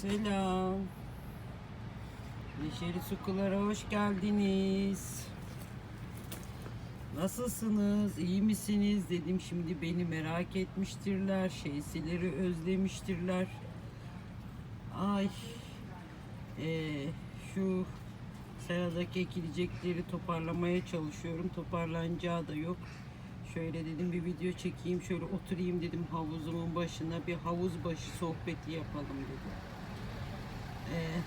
Selam. Neşeli Sukulara hoş geldiniz. Nasılsınız? İyi misiniz? Dedim şimdi beni merak etmiştirler. Şeysileri özlemiştirler. Ay. Ee, şu seradaki ekilecekleri toparlamaya çalışıyorum. Toparlanacağı da yok. Şöyle dedim bir video çekeyim. Şöyle oturayım dedim havuzumun başına. Bir havuz başı sohbeti yapalım dedim. Ee,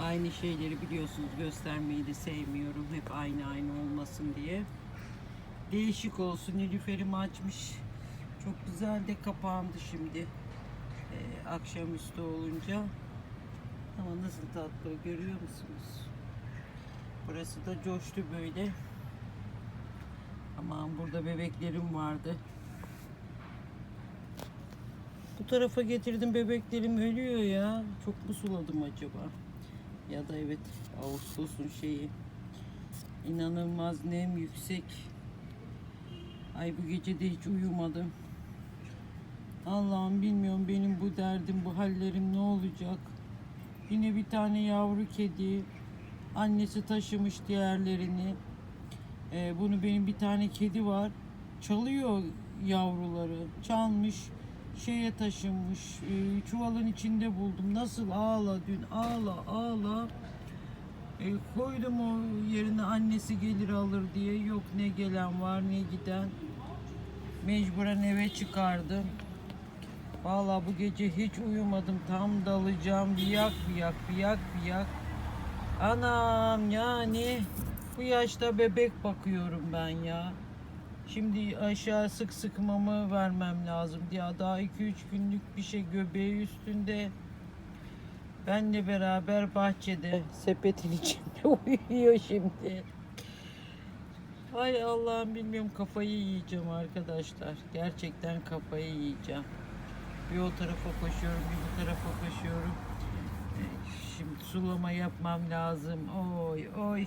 aynı şeyleri biliyorsunuz göstermeyi de sevmiyorum. Hep aynı aynı olmasın diye. Değişik olsun. Nilüferimi açmış. Çok güzel de kapandı şimdi. Ee, akşamüstü olunca. Ama nasıl tatlı görüyor musunuz? Burası da coştu böyle. Aman burada bebeklerim vardı. Bu tarafa getirdim bebeklerim ölüyor ya. Çok mu suladım acaba? Ya da evet Ağustos'un şeyi. İnanılmaz nem yüksek. Ay bu gece de hiç uyumadım. Allah'ım bilmiyorum benim bu derdim, bu hallerim ne olacak? Yine bir tane yavru kedi. Annesi taşımış diğerlerini. Ee, bunu benim bir tane kedi var. Çalıyor yavruları. Çalmış. Şeye taşınmış. Ee, çuvalın içinde buldum. Nasıl ağla dün ağla ağla. Ee, koydum o yerine annesi gelir alır diye. Yok ne gelen var ne giden. Mecburen eve çıkardım. Vallahi bu gece hiç uyumadım. Tam dalacağım. Biyak biyak biyak biyak. Anam yani bu yaşta bebek bakıyorum ben ya. Şimdi aşağı sık sık mama vermem lazım diye daha 2-3 günlük bir şey göbeği üstünde. Benle beraber bahçede sepetin içinde uyuyor şimdi. Ay Allah'ım bilmiyorum kafayı yiyeceğim arkadaşlar. Gerçekten kafayı yiyeceğim. Bir o tarafa koşuyorum, bir bu tarafa koşuyorum. Şimdi sulama yapmam lazım. Oy oy.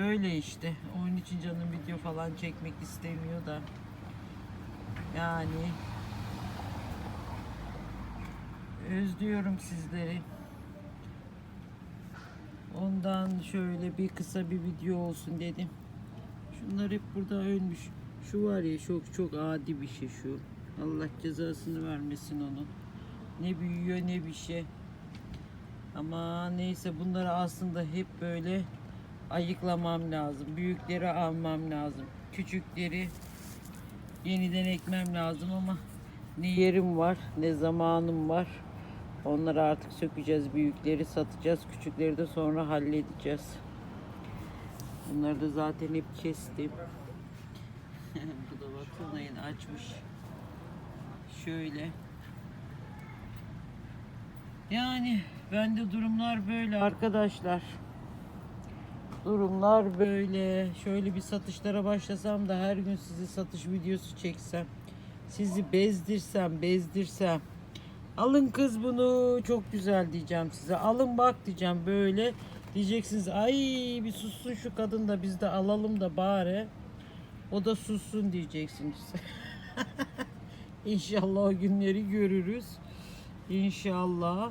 Böyle işte. Onun için canım video falan çekmek istemiyor da. Yani özlüyorum sizleri. Ondan şöyle bir kısa bir video olsun dedim. Şunlar hep burada ölmüş. Şu var ya çok çok adi bir şey şu. Allah cezasını vermesin onun. Ne büyüyor ne bir şey. Ama neyse bunları aslında hep böyle ayıklamam lazım. Büyükleri almam lazım. Küçükleri yeniden ekmem lazım ama ne yerim var ne zamanım var. Onları artık sökeceğiz. Büyükleri satacağız. Küçükleri de sonra halledeceğiz. Bunları da zaten hep kestim. Bu da bakın yeni açmış. Şöyle. Yani bende durumlar böyle arkadaşlar. Durumlar böyle. Şöyle bir satışlara başlasam da her gün sizi satış videosu çeksem. Sizi bezdirsem, bezdirsem. Alın kız bunu çok güzel diyeceğim size. Alın bak diyeceğim böyle. Diyeceksiniz ay bir sussun şu kadın da biz de alalım da bari. O da sussun diyeceksiniz. İnşallah o günleri görürüz. İnşallah.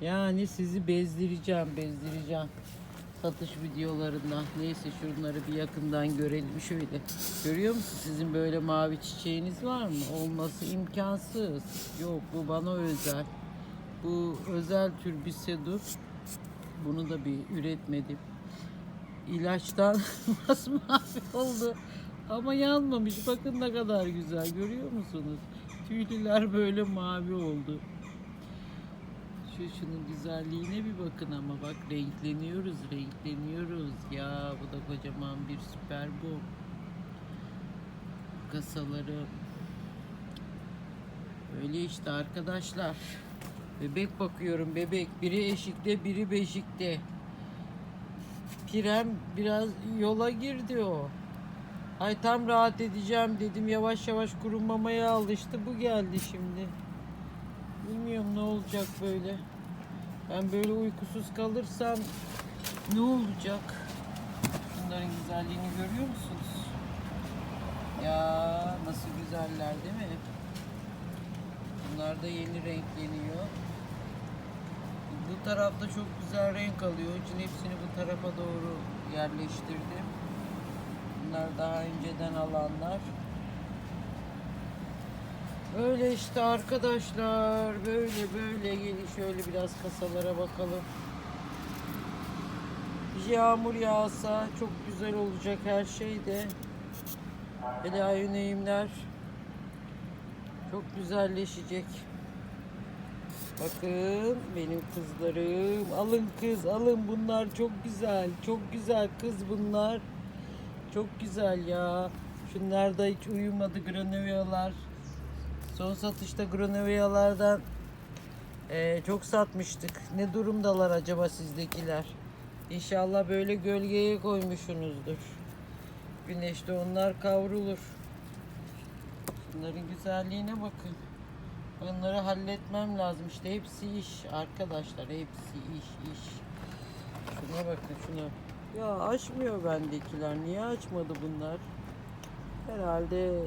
Yani sizi bezdireceğim, bezdireceğim. Satış videolarından. Neyse şunları bir yakından görelim şöyle. Görüyor musun? Sizin böyle mavi çiçeğiniz var mı? Olması imkansız. Yok bu bana özel. Bu özel tür bir sedur. Bunu da bir üretmedim. İlaçtan masmavi oldu. Ama yanmamış. Bakın ne kadar güzel. Görüyor musunuz? Tüylüler böyle mavi oldu. Şu şunun güzelliğine bir bakın ama bak renkleniyoruz, renkleniyoruz. Ya bu da kocaman bir süper bu. Kasaları. Öyle işte arkadaşlar. Bebek bakıyorum bebek. Biri eşikte, biri beşikte. Pirem biraz yola girdi o. Ay tam rahat edeceğim dedim. Yavaş yavaş kurumamaya alıştı. Bu geldi şimdi. Bilmiyorum ne olacak böyle. Ben böyle uykusuz kalırsam ne olacak? Şunların güzelliğini görüyor musunuz? Ya nasıl güzeller değil mi? Bunlar da yeni renkleniyor. Bu tarafta çok güzel renk alıyor. İçin hepsini bu tarafa doğru yerleştirdim. Bunlar daha önceden alanlar. Böyle işte arkadaşlar. Böyle böyle gelin şöyle biraz kasalara bakalım. Yağmur yağsa çok güzel olacak her şey de. Ela neyimler çok güzelleşecek. Bakın benim kızlarım. Alın kız alın bunlar çok güzel. Çok güzel kız bunlar. Çok güzel ya. Şunlar da hiç uyumadı granoviyalar. Son satışta granoviyalardan eee, çok satmıştık. Ne durumdalar acaba sizdekiler? İnşallah böyle gölgeye koymuşsunuzdur. Güneşte onlar kavrulur. Bunların güzelliğine bakın. Bunları halletmem lazım. İşte hepsi iş arkadaşlar. Hepsi iş iş. Şuna bakın şuna. Ya açmıyor bendekiler. Niye açmadı bunlar? Herhalde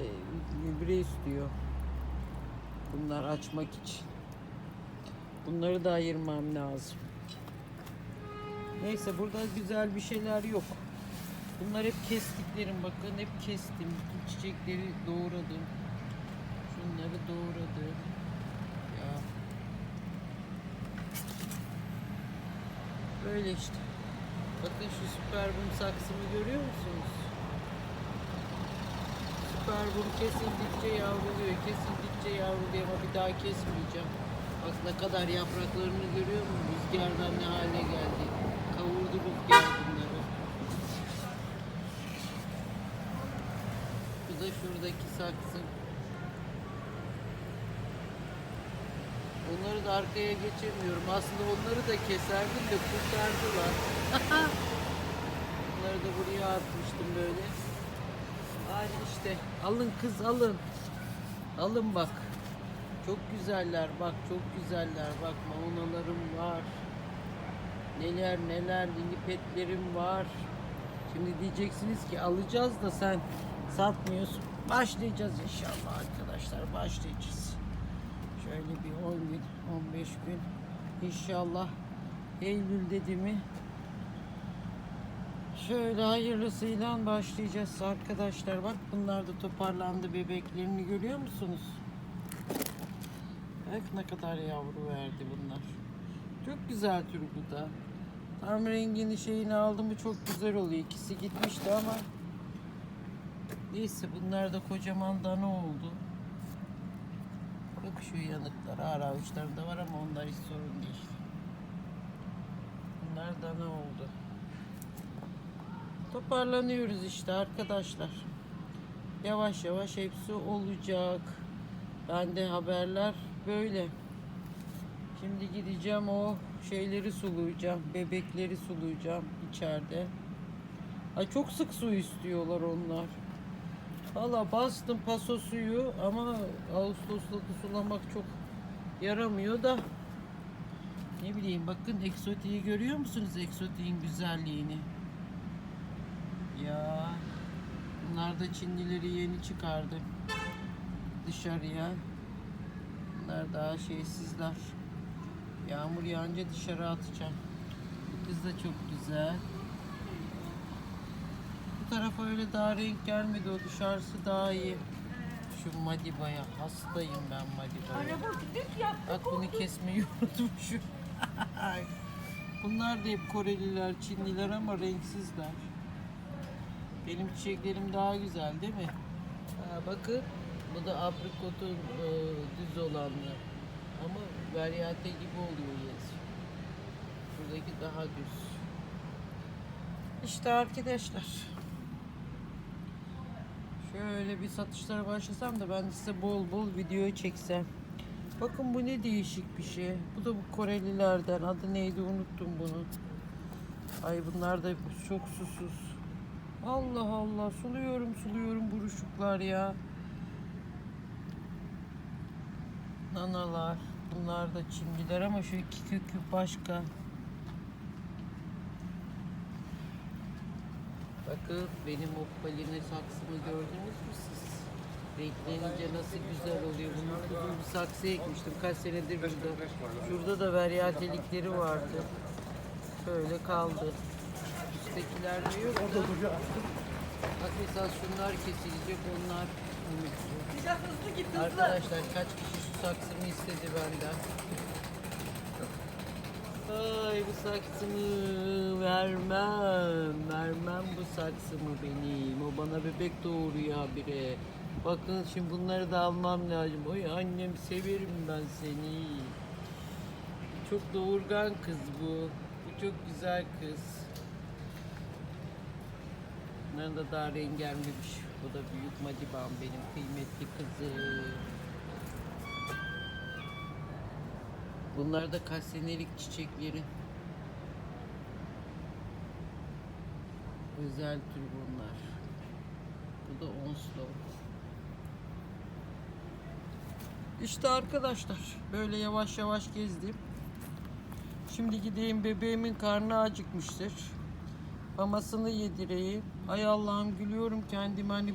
gübre istiyor. Bunlar açmak için. Bunları da ayırmam lazım. Neyse burada güzel bir şeyler yok. Bunlar hep kestiklerim bakın hep kestim. Bütün çiçekleri doğradım. Şunları doğradım. Ya. Böyle işte. Bakın şu süperbum saksımı görüyor musunuz? Süperbum kesildikçe yavruluyor. Kesildikçe yavruluyor ama bir daha kesmeyeceğim. Bak ne kadar yapraklarını görüyor musun? Rüzgardan ne hale geldi. Kavurdu rüzgar bunları. Bu da şuradaki saksı. Onları da arkaya geçemiyorum. Aslında onları da keserdim de kurtardılar. Bunları da buraya atmıştım böyle. Hadi işte. Alın kız alın. Alın bak. Çok güzeller bak çok güzeller bak maunalarım var. Neler neler lilipetlerim var. Şimdi diyeceksiniz ki alacağız da sen satmıyorsun. Başlayacağız inşallah arkadaşlar başlayacağız. Şöyle bir 10 gün 15 gün inşallah Eylül dedi mi Şöyle hayırlısıyla başlayacağız arkadaşlar. Bak bunlar da toparlandı bebeklerini görüyor musunuz? Bak ne kadar yavru verdi bunlar. Çok güzel tür bu da. Tam rengini şeyini aldım mı çok güzel oluyor. İkisi gitmişti ama neyse bunlar da kocaman dana oldu. Bak şu yanıklar ara avuçlarında var ama onlar hiç sorun değil. Bunlar dana oldu. Toparlanıyoruz işte arkadaşlar. Yavaş yavaş hepsi olacak. Bende haberler böyle. Şimdi gideceğim o şeyleri sulayacağım. Bebekleri sulayacağım içeride. Ay çok sık su istiyorlar onlar. Valla bastım paso suyu ama Ağustos'ta da sulamak çok yaramıyor da. Ne bileyim bakın eksotiği görüyor musunuz eksotiğin güzelliğini? Ya bunlar da Çinlileri yeni çıkardı dışarıya. Bunlar daha şeysizler. Yağmur yağınca dışarı atacağım. Bu kız da çok güzel. Bu tarafa öyle daha renk gelmedi. O dışarısı daha iyi. Şu Madiba'ya hastayım ben Madiba'ya. Bak bunu kesmeyi unutmuşum. Bunlar da hep Koreliler, Çinliler ama renksizler. Benim çiçeklerim daha güzel değil mi? Ha, bakın bu da aprikotun e, düz olanlar. Ama varyate gibi oluyor yes. Buradaki daha düz. İşte arkadaşlar. Şöyle bir satışlara başlasam da ben size bol bol video çeksem. Bakın bu ne değişik bir şey. Bu da bu Korelilerden. Adı neydi unuttum bunu. Ay bunlar da çok susuz. Allah Allah suluyorum suluyorum buruşuklar ya. Nanalar. Bunlar da çimdiler ama şu iki kökü başka. Bakın benim oppaline saksımı gördünüz mü siz? Renklenince nasıl güzel oluyor. Bunun uzun bir saksı ekmiştim. Kaç senedir burada. Şurada da veryatelikleri vardı. Şöyle kaldı. Üsttekiler de yok da. Bak mesela şunlar kesilecek onlar. Biraz hızlı git hızlı. Arkadaşlar kaç kişi şu saksımı istedi benden. Ay bu saksımı vermem. Vermem bu saksımı benim. O bana bebek doğuruyor habire. Bakın şimdi bunları da almam lazım. Oy annem severim ben seni. Çok doğurgan kız bu. Bu çok güzel kız. Bunların da daha rengelmemiş. Bu da büyük madibam benim kıymetli kızım. Bunlar da kaç senelik çiçekleri. Özel tür bunlar. Bu da Onslow. İşte arkadaşlar böyle yavaş yavaş gezdim. Şimdi gideyim bebeğimin karnı acıkmıştır. Mamasını yedireyim. Ay Allah'ım gülüyorum kendime hani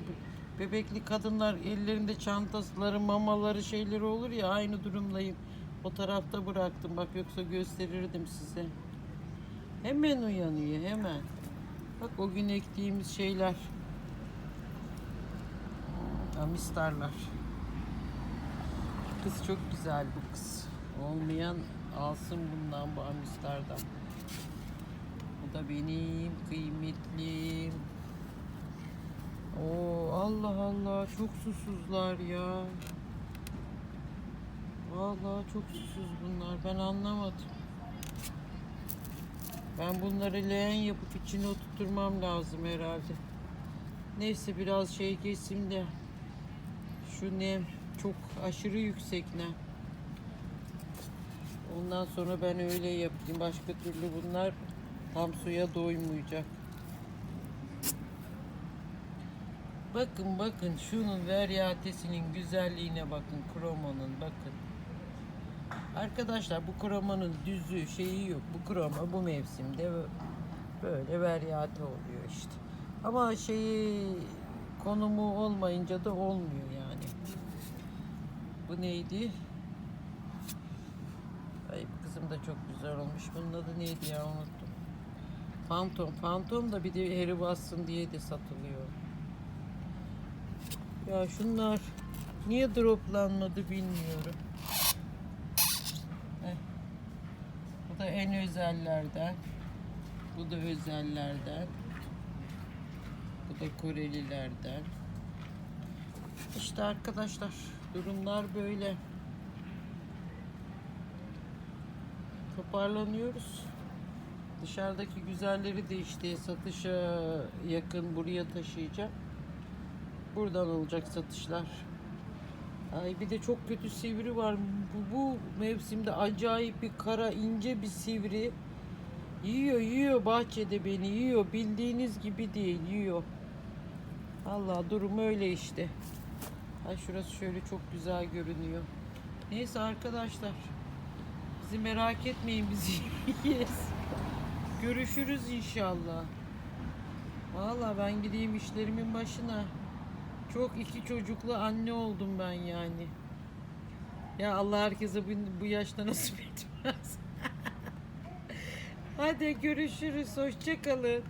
bebekli kadınlar ellerinde çantaları, mamaları şeyleri olur ya aynı durumdayım. O tarafta bıraktım bak yoksa gösterirdim size. Hemen uyanıyor hemen. Bak o gün ektiğimiz şeyler. Amistarlar. Kız çok güzel bu kız. Olmayan alsın bundan bu amistardan. Da benim kıymetlim. Oo Allah Allah çok susuzlar ya. Vallahi çok susuz bunlar. Ben anlamadım. Ben bunları leğen yapıp içine oturtmam lazım herhalde. Neyse biraz şey keseyim de şu nem çok aşırı yüksek nem. Ondan sonra ben öyle yapayım. Başka türlü bunlar tam suya doymayacak. Bakın bakın şunun veryatesinin güzelliğine bakın kromanın bakın. Arkadaşlar bu kromanın düzü şeyi yok. Bu kroma bu mevsimde böyle veryate oluyor işte. Ama şeyi konumu olmayınca da olmuyor yani. Bu neydi? Ay kızım da çok güzel olmuş. Bunun adı neydi ya unuttum. Phantom. Phantom da bir de heri bassın diye de satılıyor. Ya şunlar niye droplanmadı bilmiyorum. Heh. Bu da en özellerden. Bu da özellerden. Bu da Korelilerden. İşte arkadaşlar durumlar böyle. Toparlanıyoruz. Dışarıdaki güzelleri de işte satışa yakın buraya taşıyacağım. Buradan olacak satışlar. Ay bir de çok kötü sivri var. Bu, bu mevsimde acayip bir kara ince bir sivri. Yiyor yiyor bahçede beni yiyor. Bildiğiniz gibi değil yiyor. Allah durum öyle işte. Ay şurası şöyle çok güzel görünüyor. Neyse arkadaşlar. Bizi merak etmeyin bizi yiyiz. Görüşürüz inşallah. Vallahi ben gideyim işlerimin başına. Çok iki çocuklu anne oldum ben yani. Ya Allah herkese bu, bu yaşta nasip etmez. Hadi görüşürüz. Hoşça kalın.